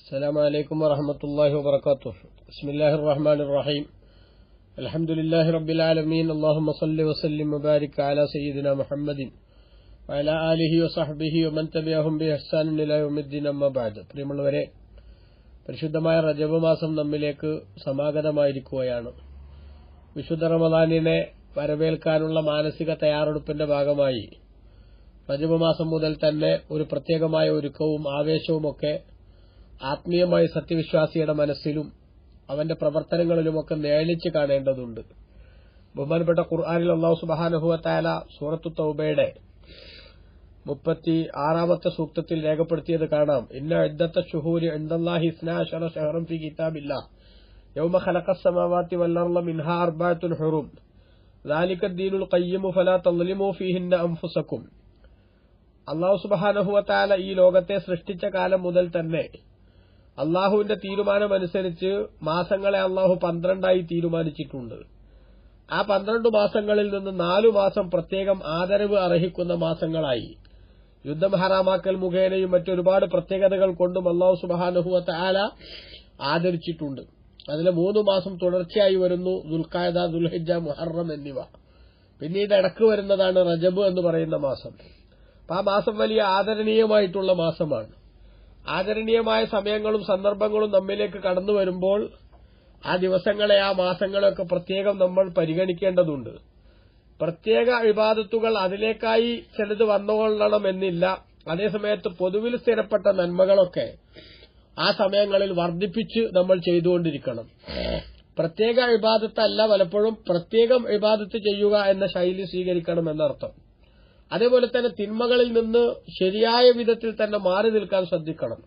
السلام عليكم ورحمة الله وبركاته بسم الله الرحمن الرحيم الحمد لله رب العالمين اللهم صل وسلم وبارك على سيدنا محمد وعلى آله وصحبه ومن تبعهم بإحسان إلى يوم الدين أما بعد പ്രിയമുള്ളവരെ പരിശുദ്ധമായ റജബ് മാസം നമ്മിലേക്ക് സമാഗതമായിരിക്കുകയാണ് വിശുദ്ധ റമദാനിനെ വരവേൽക്കാനുള്ള മാനസിക തയ്യാറെടുപ്പിന്റെ ഭാഗമായി റജബ് മാസം മുതൽ തന്നെ ഒരു പ്രത്യേകമായ ഒരുക്കവും ആവേശവുമൊക്കെ ആത്മീയമായ സത്യവിശ്വാസിയുടെ മനസ്സിലും അവന്റെ പ്രവർത്തനങ്ങളിലുമൊക്കെ നേളിച്ച് കാണേണ്ടതുണ്ട് ബഹുമാനപ്പെട്ട ഖുർആാനിൽ അള്ളാഹു സുബാനുഹുവത്തായ സൂറത്തു തൗബയുടെ മുപ്പത്തി ആറാമത്തെ സൂക്തത്തിൽ രേഖപ്പെടുത്തിയത് കാണാം ഇന്ന ഇദ്ദത്ത ഷുഹൂരി ഇന്ദല്ലാഹി ഇസ്നാഅശറ ശഹറൻ ഫി കിതാബില്ല യൗമ ഖലഖ السماوات والأرض منها أربعة حرم ذلك الدين القيم فلا تظلموا فيهن أنفسكم അള്ളാഹു സുബാനഹുവത്താല ഈ ലോകത്തെ സൃഷ്ടിച്ച കാലം മുതൽ തന്നെ അള്ളാഹുവിന്റെ തീരുമാനമനുസരിച്ച് മാസങ്ങളെ അള്ളാഹു പന്ത്രണ്ടായി തീരുമാനിച്ചിട്ടുണ്ട്. ആ പന്ത്രണ്ട് മാസങ്ങളിൽ നിന്ന് നാലു മാസം പ്രത്യേകം ആദരവ് അർഹിക്കുന്ന മാസങ്ങളായി. യുദ്ധം ഹറാമാക്കൽ മുഖേനയും മറ്റൊരുപാട് പ്രത്യേകതകൾ കൊണ്ടും അള്ളാഹു സുബാനുഹുവത്ത് ആല ആദരിച്ചിട്ടുണ്ട്. അതിലെ മൂന്ന് മാസം തുടർച്ചയായി വരുന്നു ദുൽഖായദ ദുൽഹിജ മുഹറം എന്നിവ. പിന്നീട് ഇടയ്ക്ക് വരുന്നതാണ് റജബ് എന്ന് പറയുന്ന മാസം. ആ മാസം വലിയ ആദരണീയമായിട്ടുള്ള മാസമാണ്. ആദരണീയമായ സമയങ്ങളും സന്ദർഭങ്ങളും നമ്മിലേക്ക് കടന്നു വരുമ്പോൾ ആ ദിവസങ്ങളെ ആ മാസങ്ങളെയൊക്കെ പ്രത്യേകം നമ്മൾ പരിഗണിക്കേണ്ടതുണ്ട്. പ്രത്യേക വിവാദത്തുകൾ അതിലേക്കായി ചിലത് വന്നുകൊള്ളണമെന്നില്ല. അതേസമയത്ത് പൊതുവിൽ സ്ഥിരപ്പെട്ട നന്മകളൊക്കെ ആ സമയങ്ങളിൽ വർദ്ധിപ്പിച്ച് നമ്മൾ ചെയ്തുകൊണ്ടിരിക്കണം. പ്രത്യേക വിവാദത്തല്ല പലപ്പോഴും പ്രത്യേകം വിവാദത്ത് ചെയ്യുക എന്ന ശൈലി സ്വീകരിക്കണം എന്നർത്ഥം. അതേപോലെ തന്നെ തിന്മകളിൽ നിന്ന് ശരിയായ വിധത്തിൽ തന്നെ മാറി നിൽക്കാൻ ശ്രദ്ധിക്കണം.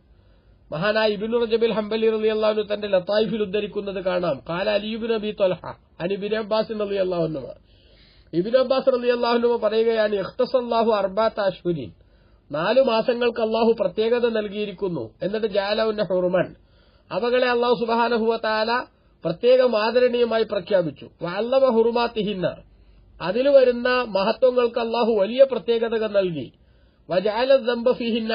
മഹാനായ ഇബിനു റജബിൽ ഹംബലി റലി അള്ളാഹു തന്റെ ലത്തായിഫിൽ ഉദ്ധരിക്കുന്നത് കാണാം. കാല അലിയുബിൻ അബി തൊലഹ അനിബിൻ അബ്ബാസ് റലി അള്ളാഹുനുമ ഇബിൻ അബ്ബാസ് റലി അള്ളാഹുനുമ പറയുകയാണ് ഇഖ്തസല്ലാഹു അർബാത്ത് അശ്വിനിൻ നാലു മാസങ്ങൾക്ക് അള്ളാഹു പ്രത്യേകത നൽകിയിരിക്കുന്നു. എന്നിട്ട് ജാലവുന്റെ ഹുറുമൻ അവകളെ അള്ളാഹു സുബാനഹുവ താല പ്രത്യേകം ആദരണീയമായി പ്രഖ്യാപിച്ചു. വല്ലവ ഹുറുമാത്തിഹിന്ന അതിൽ വരുന്ന മഹത്വങ്ങൾക്ക് അള്ളാഹു വലിയ പ്രത്യേകതകൾ നൽകി. വജാല ദംബഫിഹിന്ന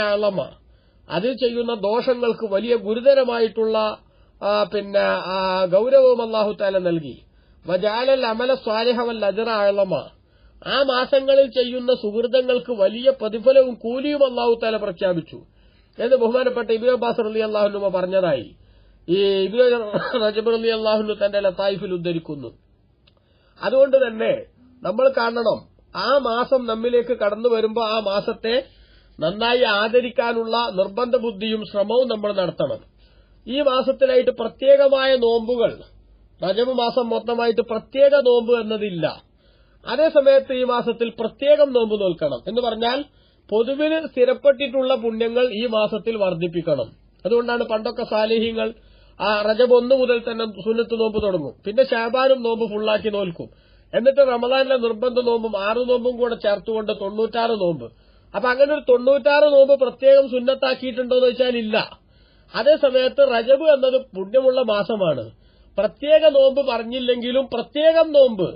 അതിൽ ചെയ്യുന്ന ദോഷങ്ങൾക്ക് വലിയ ഗുരുതരമായിട്ടുള്ള പിന്നെ ഗൌരവവും അള്ളാഹു താല നൽകി. വജാലൽ അമല സ്വാലിഹവൽ അജറ അളമ ആ മാസങ്ങളിൽ ചെയ്യുന്ന സുഹൃതങ്ങൾക്ക് വലിയ പ്രതിഫലവും കൂലിയും അള്ളാഹു താല പ്രഖ്യാപിച്ചു. എന്ന് ബഹുമാനപ്പെട്ട ഇബിൻ അബ്ബാസ് അലി അള്ളാഹുനുമ പറഞ്ഞതായി. ഈ ഇബിൻ റജബ് അലി അള്ളാഹുനു തന്റെ ലത്തായിഫിൽ ഉദ്ധരിക്കുന്നു. അതുകൊണ്ട് തന്നെ നമ്മൾ കാണണം. ആ മാസം നമ്മിലേക്ക് കടന്നു വരുമ്പോൾ ആ മാസത്തെ നന്നായി ആദരിക്കാനുള്ള നിർബന്ധ ബുദ്ധിയും ശ്രമവും നമ്മൾ നടത്തണം. ഈ മാസത്തിലായിട്ട് പ്രത്യേകമായ നോമ്പുകൾ. റജബ് മാസം മൊത്തമായിട്ട് പ്രത്യേക നോമ്പ് എന്നതില്ല. അതേസമയത്ത് ഈ മാസത്തിൽ പ്രത്യേകം നോമ്പ് നോൽക്കണം. എന്ന് പറഞ്ഞാൽ പൊതുവിൽ സ്ഥിരപ്പെട്ടിട്ടുള്ള പുണ്യങ്ങൾ ഈ മാസത്തിൽ വർദ്ധിപ്പിക്കണം. അതുകൊണ്ടാണ് പണ്ടൊക്കെ സാലിഹ്യങ്ങൾ ആ റജബ് ഒന്നു മുതൽ തന്നെ സുന്നത്ത് നോമ്പ് തുടങ്ങും. പിന്നെ ഷാബാനും നോമ്പ് ഫുള്ളാക്കി നോൽക്കും. എന്നിട്ട് റമദാനിലെ നിർബന്ധ നോമ്പും ആറ് നോമ്പും കൂടെ ചേർത്തുകൊണ്ട് തൊണ്ണൂറ്റാറ് നോമ്പ്. അപ്പൊ അങ്ങനെ ഒരു തൊണ്ണൂറ്റാറ് നോമ്പ് പ്രത്യേകം സുന്നത്താക്കിയിട്ടുണ്ടോ എന്ന് വെച്ചാൽ ഇല്ല. അതേ സമയത്ത് റജബ് എന്നത് പുണ്യമുള്ള മാസമാണ്. പ്രത്യേക നോമ്പ് പറഞ്ഞില്ലെങ്കിലും പ്രത്യേകം നോമ്പ്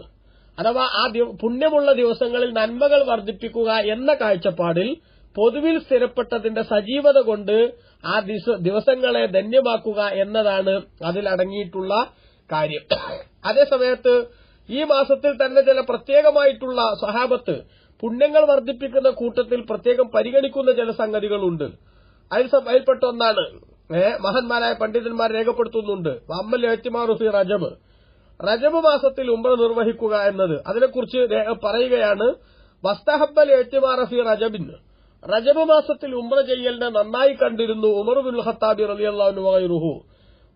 അഥവാ ആ പുണ്യമുള്ള ദിവസങ്ങളിൽ നന്മകൾ വർദ്ധിപ്പിക്കുക എന്ന കാഴ്ചപ്പാടിൽ പൊതുവിൽ സ്ഥിരപ്പെട്ടതിന്റെ സജീവത കൊണ്ട് ആ ദിവസങ്ങളെ ധന്യമാക്കുക എന്നതാണ് അതിലടങ്ങിയിട്ടുള്ള കാര്യം. അതേസമയത്ത് ഈ മാസത്തിൽ തന്നെ ചില പ്രത്യേകമായിട്ടുള്ള സഹാബത്ത് പുണ്യങ്ങൾ വർദ്ധിപ്പിക്കുന്ന കൂട്ടത്തിൽ പ്രത്യേകം പരിഗണിക്കുന്ന ചില സംഗതികളുണ്ട്. അതിൽ അതിൽപ്പെട്ട ഒന്നാണ്. മഹന്മാരായ പണ്ഡിതന്മാർ രേഖപ്പെടുത്തുന്നുണ്ട്. അമ്മൽ എത്തിമാറുഫി റജബ്. റജബ് മാസത്തിൽ ഉംറ നിർവഹിക്കുക എന്നത്. അതിനെക്കുറിച്ച് പറയുകയാണ് വസ്തഹബൽ എത്തിമാറഫി റജബിന് റജബ് മാസത്തിൽ ഉംറ ചെയ്യലിനെ നന്നായി കണ്ടിരുന്നു ഉമർ ബിൻ ഖത്താബി റലി അള്ളാഹുനുഹു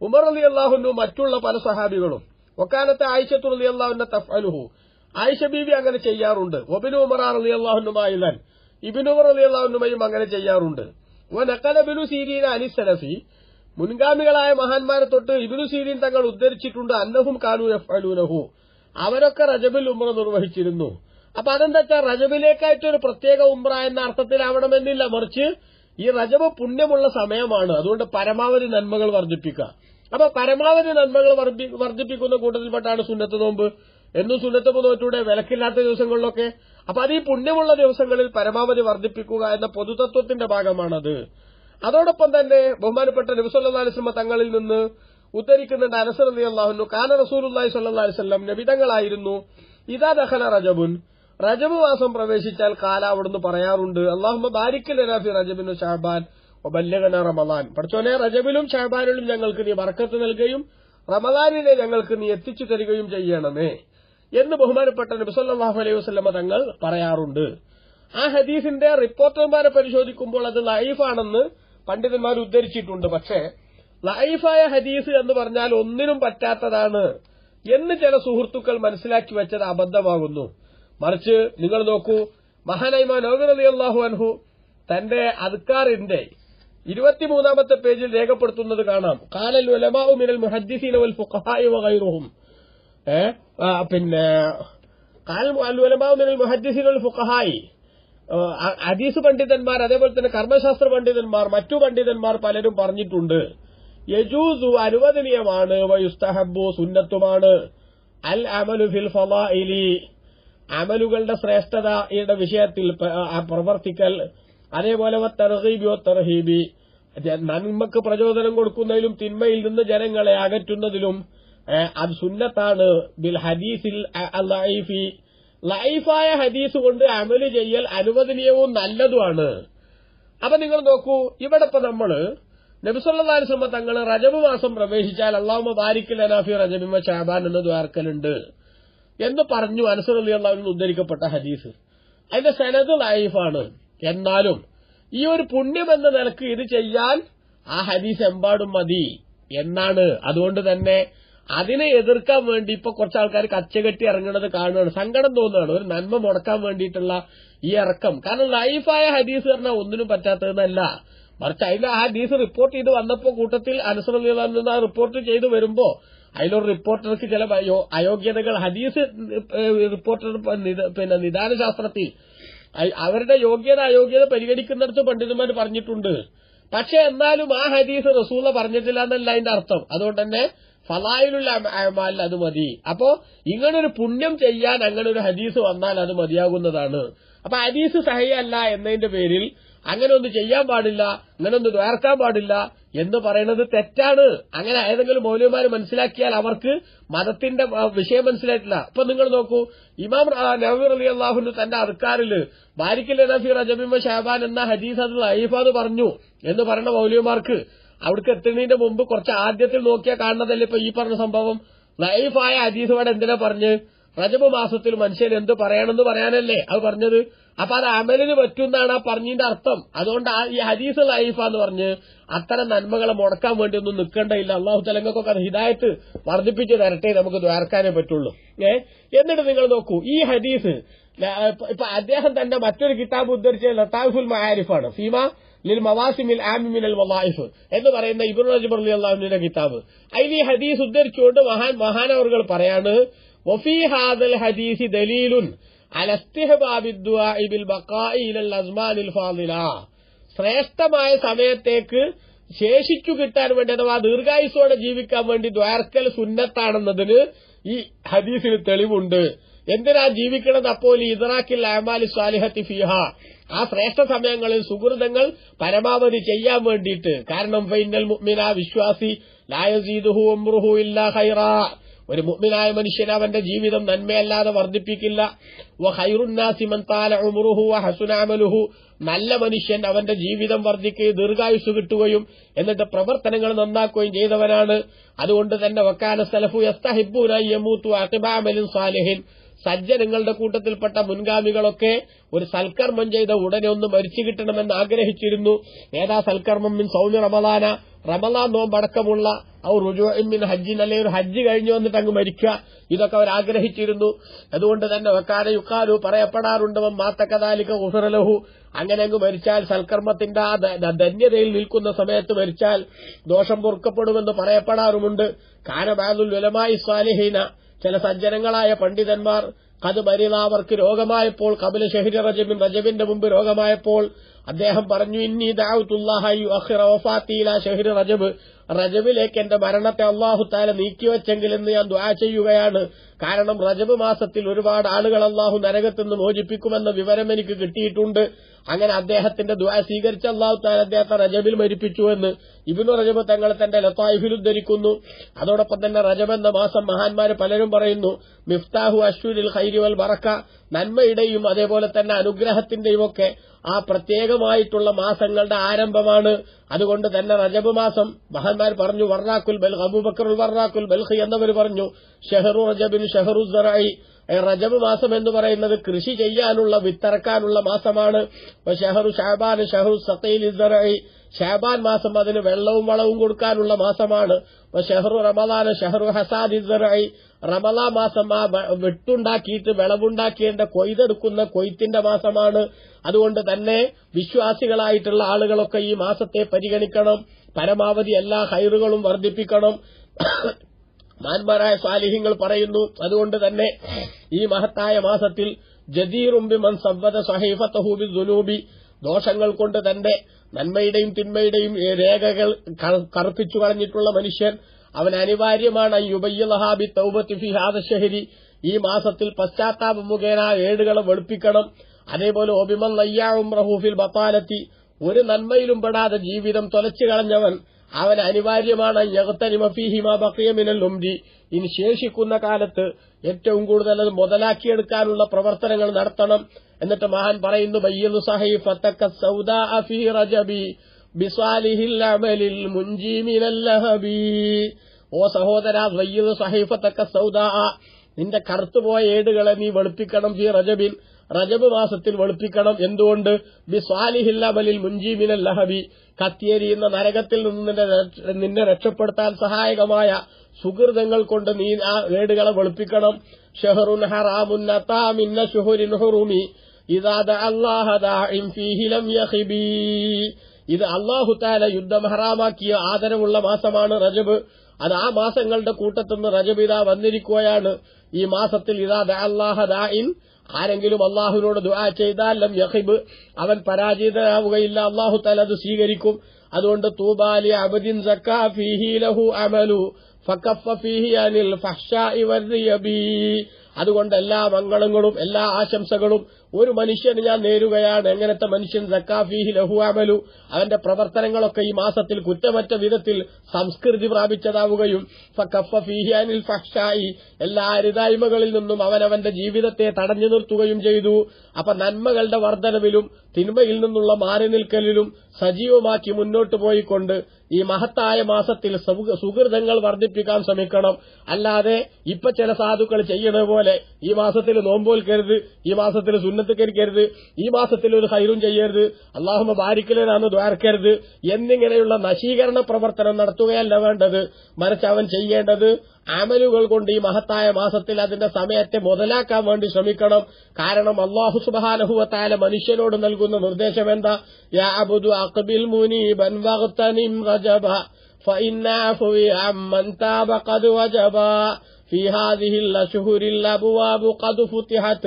ഉമർ അലി അള്ളാഹുനു മറ്റുള്ള പല സഹാബികളും. ഒക്കാലത്തെ ആയിഷത്തു റലി അള്ളാഹുന്റെ തഫ്അലുഹു ആയിഷ ബീബി അങ്ങനെ ചെയ്യാറുണ്ട്. ഒബിനു ഉമർ അലി അള്ളാഹുനുമായിലൻ ഇബിനു ഉമർ അലി അള്ളാഹുനുമായും അങ്ങനെ ചെയ്യാറുണ്ട്. നക്കലബിനു സീരീൻ അലി സലഫി മുൻഗാമികളായ മഹാന്മാരെ തൊട്ട് ഇബിനു സീരീൻ തങ്ങൾ ഉദ്ധരിച്ചിട്ടുണ്ട്. അന്നഹും കാനു അലൂനഹു അവരൊക്കെ റജബിൽ ഉംറ നിർവഹിച്ചിരുന്നു. അപ്പൊ അതെന്താ വെച്ചാൽ റജബിലേക്കായിട്ട് ഒരു പ്രത്യേക ഉമ്ര എന്ന അർത്ഥത്തിലാവണമെന്നില്ല. മറിച്ച് ഈ റജബ് പുണ്യമുള്ള സമയമാണ്. അതുകൊണ്ട് പരമാവധി നന്മകൾ വർദ്ധിപ്പിക്കുക. അപ്പൊ പരമാവധി നന്മകൾ വർദ്ധിപ്പിക്കുന്ന കൂട്ടത്തിൽപ്പെട്ടാണ് സുന്നത്ത് നോമ്പ്. എന്നും സുന്നത്ത് നോറ്റൂടെ വിലക്കില്ലാത്ത ദിവസങ്ങളിലൊക്കെ. അപ്പൊ അത് ഈ പുണ്യമുള്ള ദിവസങ്ങളിൽ പരമാവധി വർദ്ധിപ്പിക്കുക എന്ന പൊതുതത്വത്തിന്റെ ഭാഗമാണത്. അതോടൊപ്പം തന്നെ ബഹുമാനപ്പെട്ട നബിസ്വല്ലാസ്മ തങ്ങളിൽ നിന്ന് ഉദ്ധരിക്കുന്നുണ്ട് അനസർ അലി അള്ളാഹുന്നു കാന റസൂലി സല്ലാസ്ലം നബിതങ്ങളായിരുന്നു. ഇതാ ദഹല റജബുൻ. റജബ് മാസം പ്രവേശിച്ചാൽ കാല അവിടുന്ന് പറയാറുണ്ട്. അള്ളാഹുമ്മ ബാരിക്കൽ റജബിൻ ഷാബാൻ ഒബല്ലഗന റമദാൻ. പഠിച്ചോനെ റജബിലും ഷാബാനിലും ഞങ്ങൾക്ക് നീ വറക്കത്ത് നൽകുകയും റമദാനിനെ ഞങ്ങൾക്ക് നീ എത്തിച്ചു തരികയും ചെയ്യണമേ എന്ന് ബഹുമാനപ്പെട്ട നബിസല്ലാഹു അലൈഹി വസ്ലമ തങ്ങൾ പറയാറുണ്ട്. ആ ഹദീസിന്റെ റിപ്പോർട്ടർമാരെ പരിശോധിക്കുമ്പോൾ അത് ലൈഫാണെന്ന് പണ്ഡിതന്മാർ ഉദ്ധരിച്ചിട്ടുണ്ട്. പക്ഷേ ലൈഫായ ഹദീസ് എന്ന് പറഞ്ഞാൽ ഒന്നിനും പറ്റാത്തതാണ് എന്ന് ചില സുഹൃത്തുക്കൾ മനസ്സിലാക്കി വെച്ചത് അബദ്ധമാകുന്നു. മറിച്ച് നിങ്ങൾ നോക്കൂ മഹാനൈമാൻ നൗബർ അലി അള്ളാഹു അൻഹു തന്റെ അദ്കാറിന്റെ ഇരുപത്തിമൂന്നാമത്തെ പേജിൽ രേഖപ്പെടുത്തുന്നത് കാണാം. കാലൽ ഉലമാഉ മിനൽ മുഹദ്ദിസീന വൽ ഫുഖഹാഇ വഗൈറുഹും പിന്നെ കാൽ അൽ ഉലമാഉ മിനൽ മുഹദ്ദിസീന വൽ ഫുഖഹാഇ ആ, ഹദീസ് പണ്ഡിതന്മാർ അതേപോലെ തന്നെ കർമ്മശാസ്ത്ര പണ്ഡിതന്മാർ മറ്റു പണ്ഡിതന്മാർ പലരും പറഞ്ഞിട്ടുണ്ട്. യജൂസു അനുവദനീയമാണ് വയുസ്തഹബു സുന്നത്തുമാണ്. അൽ അമലു ഫിൽ ഫലാഇലി അമലുകളുടെ ശ്രേഷ്ഠതയുടെ വിഷയത്തിൽ പ്രവർത്തിക്കൽ. അതേപോലെ തർഹീബി തർഹീബി. നന്മക്ക് പ്രചോദനം കൊടുക്കുന്നതിലും തിന്മയിൽ നിന്ന് ജനങ്ങളെ അകറ്റുന്നതിലും അത് സുന്നത്താണ്. ബിൽ ഹദീസിൽ ലൈഫി ലൈഫായ ഹദീസ് കൊണ്ട് അമൽ ചെയ്യൽ അനുവദനീയവും നല്ലതുമാണ്. അപ്പൊ നിങ്ങൾ നോക്കൂ ഇവിടെ ഇപ്പൊ നമ്മൾ നബിസ്വല്ലാസ്ലമ തങ്ങൾ റജബ് മാസം പ്രവേശിച്ചാൽ അള്ളാഹുമ ബാരിക്കൽ അനാഫി റജബിമ ഷാബാൻ എന്ന് ദ്വാർക്കലുണ്ട് എന്ന് പറഞ്ഞു അനസർ ഉദ്ധരിക്കപ്പെട്ട ഹദീസ്. അതിന്റെ സനത് ലൈഫാണ്. എന്നാലും ഈ ഒരു പുണ്യം എന്ന നിലയ്ക്ക് ഇത് ചെയ്യാൻ ആ ഹദീസ് എമ്പാടും മതി എന്നാണ്. അതുകൊണ്ട് തന്നെ അതിനെ എതിർക്കാൻ വേണ്ടി ഇപ്പൊ കുറച്ച് ആൾക്കാർ കച്ചകെട്ടി ഇറങ്ങുന്നത് കാണുകയാണ്. സങ്കടം തോന്നുകയാണ്. ഒരു നന്മ മുടക്കാൻ വേണ്ടിയിട്ടുള്ള ഈ ഇറക്കം. കാരണം ലൈഫായ ഹദീസ് പറഞ്ഞാൽ ഒന്നിനും പറ്റാത്തതെന്നല്ല. മറിച്ച് അതിൽ ആ ഹദീസ് റിപ്പോർട്ട് ചെയ്ത് വന്നപ്പോ കൂട്ടത്തിൽ അനുസരണ റിപ്പോർട്ട് ചെയ്ത് വരുമ്പോ അതിലൊരു റിപ്പോർട്ടർക്ക് ചില അയോഗ്യതകൾ ഹദീസ് റിപ്പോർട്ടർ പിന്നെ നിദാന ശാസ്ത്രത്തിൽ അ- അവരുടെ യോഗ്യത അയോഗ്യത പരിഗണിക്കുന്നിടത്ത് പണ്ഡിതന്മാർ പറഞ്ഞിട്ടുണ്ട്. പക്ഷെ എന്നാലും ആ ഹദീസ് റസൂല പറഞ്ഞിട്ടില്ല എന്നല്ല അതിന്റെ അർത്ഥം. അതുകൊണ്ട് തന്നെ ഫലായിലുള്ള അമാലിൽ അത് മതി. അപ്പോ ഇങ്ങനൊരു പുണ്യം ചെയ്യാൻ അങ്ങനെ ഒരു ഹദീസ് വന്നാൽ അത് മതിയാകുന്നതാണ്. അപ്പൊ ഹദീസ് സഹയല്ല എന്നതിന്റെ പേരിൽ അങ്ങനെ ഒന്നും ചെയ്യാൻ പാടില്ല അങ്ങനെ ഒന്നും വേർക്കാൻ പാടില്ല എന്ന് പറയുന്നത് തെറ്റാണ്. അങ്ങനെ ഏതെങ്കിലും മൗലവിമാർ മനസ്സിലാക്കിയാൽ അവർക്ക് മതത്തിന്റെ വിഷയം മനസ്സിലായിട്ടില്ല. ഇപ്പൊ നിങ്ങൾ നോക്കൂ ഇമാം നവീർ അലി അള്ളാഹുന് തന്റെ അർക്കാറിൽ ബാരിക്കൽ നഫീർ റജബിമ ഷാബാൻ എന്ന ഹദീസ് അത് ലൈഫാന്ന് പറഞ്ഞു എന്ന് പറയുന്ന മൗലവിമാർക്ക് അവിടേക്ക് എത്തുന്നതിന്റെ മുമ്പ് കുറച്ച് ആദ്യത്തിൽ നോക്കിയാൽ കാണുന്നതല്ലേ ഇപ്പൊ ഈ പറഞ്ഞ സംഭവം? ലൈഫായ ഹദീസ് ഇവിടെ എന്തിനാ പറഞ്ഞ്? റജബ് മാസത്തിൽ മനുഷ്യൻ എന്ത് പറയണമെന്ന് പറയാനല്ലേ? അത് പറഞ്ഞത് അപ്പൊ അത് അമലിന് പറ്റുമെന്നാണ് ആ പറഞ്ഞതിന്റെ അർത്ഥം. അതുകൊണ്ട് ആ ഈ ഹദീസ് ലൈഫാന്ന് പറഞ്ഞ് അത്തരം നന്മകളെ മുടക്കാൻ വേണ്ടി ഒന്നും നിൽക്കേണ്ടയില്ല അള്ളാഹു തലങ്ങൾക്കൊക്കെ അത് ഹിദായത്ത് വർദ്ധിപ്പിച്ച് തരട്ടെ നമുക്ക് ദ്വാർക്കാനേ പറ്റുള്ളൂ. ഏ? എന്നിട്ട് നിങ്ങൾ നോക്കൂ ഈ ഹദീസ് ഇപ്പൊ- അദ്ദേഹം തന്റെ മറ്റൊരു കിതാബ് ഉദ്ധരിച്ച ലത്താഫുൽ മഹാരിഫാണ്. ഫീമ ലിൽ മവാസിമിൽ ആമിമിനൽ വലായിഫ് എന്ന് പറയുന്ന ഇബ്രു നജിബർ അലി അള്ളാഹുവിന്റെ കിതാബ്. അതിൽ ഈ ഹദീസ് ഉദ്ധരിച്ചുകൊണ്ട് മഹാൻ മഹാനവറുകൾ പറയാണ് വഫീ ഹാദൽ ഹദീസി ദലീലുൻ അല ഫാദില. ശ്രേഷ്ഠമായ സമയത്തേക്ക് ശേഷിച്ചു കിട്ടാൻ വേണ്ടി അഥവാ ദീർഘായുസോടെ ജീവിക്കാൻ വേണ്ടി ദ്വാർക്കൽ സുന്നത്താണെന്നതിന് ഈ ഹദീസിന് തെളിവുണ്ട്. എന്തിനാ ജീവിക്കണത് അപ്പോൾ ഇതറാക്കിൽ അഹമാലി സ്വാലിഹത്തി ഫിഹ. ആ ശ്രേഷ്ഠ സമയങ്ങളിൽ സുഹൃതങ്ങൾ പരമാവധി ചെയ്യാൻ വേണ്ടിയിട്ട്. കാരണം ഫൈനൽ മുഅ്മിന വിശ്വാസി ലായസീദുഹു ഇല്ലാ ഖൈറാ. ഒരു മുഅ്മിനായ മനുഷ്യൻ അവന്റെ ജീവിതം നന്മയല്ലാതെ വർദ്ധിപ്പിക്കില്ല. വ ഖൈറുന്നാസി മൻ താല ഉംറുഹു വ ഹസുന അമലുഹു. നല്ല മനുഷ്യൻ അവന്റെ ജീവിതം വർദ്ധിക്കുകയും ദീർഘായുസ് കിട്ടുകയും എന്നിട്ട് പ്രവർത്തനങ്ങൾ നന്നാക്കുകയും ചെയ്തവനാണ്. അതുകൊണ്ട് തന്നെ വക്കാന സലഫു യസ്തഹിബ്ബൂന യമൂത്തു അഖിബാമലിൻ സാലിഹിൻ. സജ്ജനങ്ങളുടെ കൂട്ടത്തിൽപ്പെട്ട മുൻഗാമികളൊക്കെ ഒരു സൽക്കർമ്മം ചെയ്ത ഉടനെ ഒന്ന് മരിച്ചു കിട്ടണമെന്ന് ആഗ്രഹിച്ചിരുന്നു. ഏതാ സൽക്കർമ്മം? മിൻ സൗമ്യ റമദാന. റമദാൻ നോമ്പടക്കമുള്ള ഔ റുജുഇൻ മിൻ ഹജ്ജിൻ. അല്ലെങ്കിൽ ഒരു ഹജ്ജ് കഴിഞ്ഞു വന്നിട്ട് അങ്ങ് മരിക്കുക. ഇതൊക്കെ അവർ ആഗ്രഹിച്ചിരുന്നു. അതുകൊണ്ട് തന്നെ വെക്കാന യുക്കാലു പറയപ്പെടാറുണ്ട് മാത്തക്കതാലിക്ക ഉഹറലഹു. അങ്ങനെ അങ്ങ് മരിച്ചാൽ സൽക്കർമ്മത്തിന്റെ ആ ധന്യതയിൽ നിൽക്കുന്ന സമയത്ത് മരിച്ചാൽ ദോഷം പൊറുക്കപ്പെടുമെന്ന് പറയപ്പെടാറുമുണ്ട്. കാനബാദുൽ വിലമായി സ്വാലിഹീന. ചില സജ്ജനങ്ങളായ പണ്ഡിതന്മാർ കത് മരിതാവർക്ക് രോഗമായപ്പോൾ കപില ഷഹിര റജബിൻ റജബിന്റെ മുമ്പ് രോഗമായപ്പോൾ അദ്ദേഹം പറഞ്ഞു ഇന്നി ഷഹിർ റജബ്. റജബിലേക്ക് എന്റെ മരണത്തെ അള്ളാഹുത്താല നീക്കിവെച്ചെങ്കിൽ എന്ന് ഞാൻ ദ്വാ ചെയ്യുകയാണ്. കാരണം റജബ് മാസത്തിൽ ഒരുപാട് ആളുകൾ അള്ളാഹു നരകത്തുനിന്ന് മോചിപ്പിക്കുമെന്ന വിവരം എനിക്ക് കിട്ടിയിട്ടുണ്ട്. അങ്ങനെ അദ്ദേഹത്തിന്റെ ദുആ സ്വീകരിച്ച അള്ളാഹു താൻ അദ്ദേഹത്തെ റജബിൽ മരിപ്പിച്ചു എന്ന് ഇബിനു റജബ് തങ്ങൾ തന്റെ ലത്തായിഫിൽ ഉദ്ധരിക്കുന്നു. അതോടൊപ്പം തന്നെ റജബ് എന്ന മാസം മഹാന്മാര് പലരും പറയുന്നു മിഫ്താഹു അശ്വരിൽ ഖൈരി വൽ ബറക്ക. നന്മയുടെയും അതേപോലെ തന്നെ അനുഗ്രഹത്തിന്റെയും ഒക്കെ ആ പ്രത്യേകമായിട്ടുള്ള മാസങ്ങളുടെ ആരംഭമാണ്. അതുകൊണ്ട് തന്നെ റജബ് മാസം മഹാന്മാർ പറഞ്ഞു വർറാക്കുൽ ബൽ അബൂബക്കറുൽ വർറാക്കുൽ ബൽഖി എന്നവർ പറഞ്ഞു. ഷെഹറു റജബിൻ ഷെഹറു സറായി. റജബ് മാസം എന്ന് പറയുന്നത് കൃഷി ചെയ്യാനുള്ള വിത്തിറക്കാനുള്ള മാസമാണ്. ഷെഹറു ഷാബാൻ ഷെഹറു സത്തയിൽ സറായി. ഷാബാൻ മാസം അതിന് വെള്ളവും വളവും കൊടുക്കാനുള്ള മാസമാണ്. ഷെഹറു റമദാൻ ഷെഹറു ഹസാദ് ഇസറായി റമദാ മാസം ആ വെട്ടുണ്ടാക്കിയിട്ട് വിളവുണ്ടാക്കിയതിന്റെ കൊയ്തെടുക്കുന്ന കൊയ്ത്തിന്റെ മാസമാണ്. അതുകൊണ്ട് തന്നെ വിശ്വാസികളായിട്ടുള്ള ആളുകളൊക്കെ ഈ മാസത്തെ പരിഗണിക്കണം. പരമാവധി എല്ലാ ഹൈറുകളും വർദ്ധിപ്പിക്കണം. മാന്മാരായ സ്വാലിഹ്യങ്ങൾ പറയുന്നു അതുകൊണ്ട് തന്നെ ഈ മഹത്തായ മാസത്തിൽ ജദീറുംബി സവ്വത സഹൈഫത്തഹൂബി ദുനൂബി ദോഷങ്ങൾ കൊണ്ട് തന്റെ നന്മയുടെയും തിന്മയുടെയും രേഖകൾ കറുപ്പിച്ചു കളഞ്ഞിട്ടുള്ള മനുഷ്യൻ അവൻ അനിവാര്യമാണ് യുബയ്യലഹാബി തൗബത്തിഫി ഹാദശഹരി ഈ മാസത്തിൽ പശ്ചാത്താപ മുഖേന ഏടുകളെ വെളുപ്പിക്കണം. അതേപോലെ ഒബിമൻ നയ്യാവും റഹൂഫിൽ ബത്താലത്തി. ഒരു നന്മയിലും പെടാതെ ജീവിതം തൊലച്ചു കളഞ്ഞവൻ അവൻ അനിവാര്യമാണ് ഉംരി. ഇനി ശേഷിക്കുന്ന കാലത്ത് ഏറ്റവും കൂടുതൽ അത് മുതലാക്കിയെടുക്കാനുള്ള പ്രവർത്തനങ്ങൾ നടത്തണം. എന്നിട്ട് മഹാൻ പറയുന്നു ബയ്യു സഹൈഫത്തക്ക സൗദാ ഫീ റജബി ബിസ്വാലിഹിൽ അമലിൽ മുഞ്ചീമിനല്ലഹബി ഓ സഹോദര വയ്യു സഹൈഫത്തക്ക സൗദാ നിന്റെ കറുത്തുപോയ ഏടുകളെ നീ വെളുപ്പിക്കണം ഫി റജബിൻ. റജബ് മാസത്തിൽ വെളുപ്പിക്കണം എന്തുകൊണ്ട്? ബി സ്വാലിഹില്ലബലിൽ മുൻജീമിനൽ ലഹബി. കത്തിയെരിയുന്ന നരകത്തിൽ നിന്ന് നിന്നെ രക്ഷപ്പെടുത്താൻ സഹായകമായ സുഹൃതങ്ങൾ കൊണ്ട് നീ ആ ഏടുകളെ വെളുപ്പിക്കണം. ഷെഹറുൻ ഹറാമുൻ ഇതാദ ഹുറുമി. ഇതാ അല്ലാഹ ദാഇം ഫീഹി ലം യഖിബി. ഇത് അള്ളാഹു താല യുദ്ധം ഹറാമാക്കിയ ആദരവുള്ള മാസമാണ് റജബ്. അത് ആ മാസങ്ങളുടെ കൂട്ടത്തുനിന്ന് റജബ് ഇതാ വന്നിരിക്കുകയാണ്. ഈ മാസത്തിൽ ഇതാ അള്ളാഹ ദാഇൻ ആരെങ്കിലും അള്ളാഹുവിനോട് ദുആ ചെയ്താൽ ലം യഖിബ് അവൻ പരാജിതനാവുകയില്ല. അള്ളാഹു തല അത് സ്വീകരിക്കും. അതുകൊണ്ട് തൂബാലി അബദിൻ ലഹു അമലു അതുകൊണ്ട് എല്ലാ മംഗളങ്ങളും എല്ലാ ആശംസകളും ഒരു മനുഷ്യന് ഞാൻ നേരുകയാണ്. എങ്ങനത്തെ മനുഷ്യൻ? സക്കാഫിഹി ലഹുവാമലു അവന്റെ പ്രവർത്തനങ്ങളൊക്കെ ഈ മാസത്തിൽ കുറ്റമറ്റ വിധത്തിൽ സംസ്കൃതി പ്രാപിച്ചതാവുകയും ഫീഹിയാനിൽ ഫഷായി എല്ലാ അരുതായ്മകളിൽ നിന്നും അവൻ അവന്റെ ജീവിതത്തെ തടഞ്ഞു നിർത്തുകയും ചെയ്തു. അപ്പൊ നന്മകളുടെ വർധനവിലും തിന്മയിൽ നിന്നുള്ള മാറി നിൽക്കലിലും സജീവമാക്കി മുന്നോട്ട് പോയിക്കൊണ്ട് ഈ മഹത്തായ മാസത്തിൽ സുഹൃ- സുഹൃതങ്ങൾ വർദ്ധിപ്പിക്കാൻ ശ്രമിക്കണം. അല്ലാതെ ഇപ്പൊ ചില സാധുക്കൾ ചെയ്യുന്നത് പോലെ ഈ മാസത്തിൽ നോമ്പോൽക്കരുത് ഈ മാസത്തിൽ സുന്നത്തുക്കരിക്കരുത് ഈ മാസത്തിൽ ഒരു ഹൈറും ചെയ്യരുത് അള്ളാഹുമ ബാരിക്കലിനാന്ന് ദ്വാരക്കരുത് എന്നിങ്ങനെയുള്ള നശീകരണ പ്രവർത്തനം നടത്തുകയല്ല വേണ്ടത്. മറിച്ച് അവൻ ചെയ്യേണ്ടത് അമലുകൾ കൊണ്ട് ഈ മഹത്തായ മാസത്തിൽ അതിന്റെ സമയത്തെ മുതലാക്കാൻ വേണ്ടി ശ്രമിക്കണം കാരണം അള്ളാഹു സുബാനഹുവത്തായ മനുഷ്യനോട് നൽകുന്ന നിർദ്ദേശം എന്താ യാ അബുദു അഖബിൽ മുനീബൻ വഗ്തനിം റജബ فإن عفوي عمن تاب قد وجبا في هذه الأشهر الأبواب قد فتحت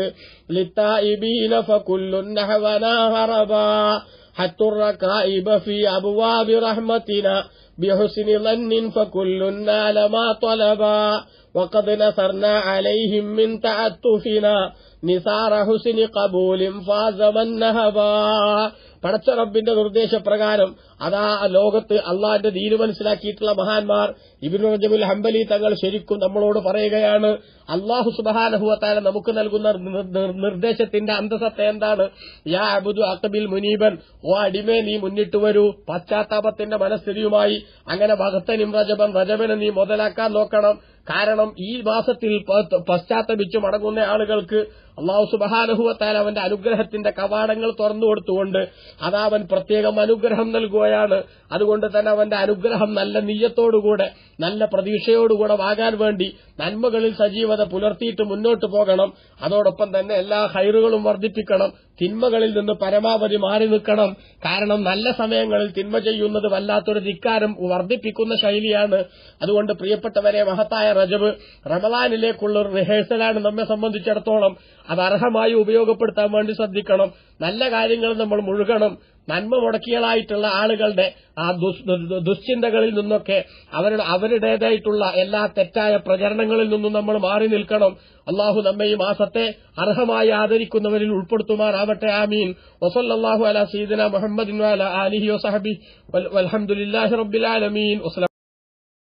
للتائبين فكل نحونا هربا حتى الركائب في أبواب رحمتنا بحسن ظن فكل نال ما طلبا. وقد نثرنا عليهم من تعطفنا نثار حسن قبول فاز من نهبا. പടച്ച റബ്ബിന്റെ നിർദ്ദേശപ്രകാരം അതാ ലോകത്ത് അള്ളാന്റെ ദീന് മനസ്സിലാക്കിയിട്ടുള്ള മഹാന്മാർ ഇബിൻ റജബുൽ ഹംബലി തങ്ങൾ ശരിക്കും നമ്മളോട് പറയുകയാണ്. അള്ളാഹു സുബാനഹുവത്താല നമുക്ക് നൽകുന്ന നിർ- നിർ- നിർദ്ദേശത്തിന്റെ അന്തസത്ത എന്താണ്? യാ അബുദു അക്ബിൽ മുനീബൻ ഓ അടിമേ നീ മുന്നിട്ട് വരൂ. പശ്ചാത്താപത്തിന്റെ മനസ്ഥിതിയുമായി അങ്ങനെ ഭഗത്തനും റജബൻ റജബനെ നീ മുതലാക്കാൻ നോക്കണം. കാരണം ഈ മാസത്തിൽ പശ്ചാത്തപിച്ചു മടങ്ങുന്ന ആളുകൾക്ക് അള്ളാഹു സുബഹാനുഭവത്താൽ അവന്റെ അനുഗ്രഹത്തിന്റെ കവാടങ്ങൾ തുറന്നു കൊടുത്തുകൊണ്ട് അതാ അവൻ പ്രത്യേകം അനുഗ്രഹം നൽകുകയാണ്. അതുകൊണ്ട് തന്നെ അവന്റെ അനുഗ്രഹം നല്ല നീയത്തോടുകൂടെ നല്ല പ്രതീക്ഷയോടുകൂടെ വാങ്ങാൻ വേണ്ടി നന്മകളിൽ സജീവത പുലർത്തിയിട്ട് മുന്നോട്ട് പോകണം. അതോടൊപ്പം തന്നെ എല്ലാ ഹൈറുകളും വർദ്ധിപ്പിക്കണം. തിന്മകളിൽ നിന്ന് പരമാവധി മാറി നിൽക്കണം. കാരണം നല്ല സമയങ്ങളിൽ തിന്മ ചെയ്യുന്നത് വല്ലാത്തൊരു ധിക്കാരം വർദ്ധിപ്പിക്കുന്ന ശൈലിയാണ്. അതുകൊണ്ട് പ്രിയപ്പെട്ടവരെ മഹത്തായ റജബ് റമദാനിലേക്കുള്ള ഒരു റിഹേഴ്സലാണ് നമ്മെ സംബന്ധിച്ചിടത്തോളം. അത് അർഹമായി ഉപയോഗപ്പെടുത്താൻ വേണ്ടി ശ്രദ്ധിക്കണം. നല്ല കാര്യങ്ങൾ നമ്മൾ മുഴുകണം. നന്മ മുടക്കികളായിട്ടുള്ള ആളുകളുടെ ആ ദുശ്ചിന്തകളിൽ നിന്നൊക്കെ അവരുടെ അവരുടേതായിട്ടുള്ള എല്ലാ തെറ്റായ പ്രചരണങ്ങളിൽ നിന്നും നമ്മൾ മാറി നിൽക്കണം. അള്ളാഹു നമ്മെ ഈ മാസത്തെ അർഹമായി ആദരിക്കുന്നവരിൽ ഉൾപ്പെടുത്തുമാറാവട്ടെ. ആമീൻ. വസല്ലാഹു അല സീദന മുഹമ്മദ് അലിഹി വസഹബി ആലമീൻ. വസ്സലാം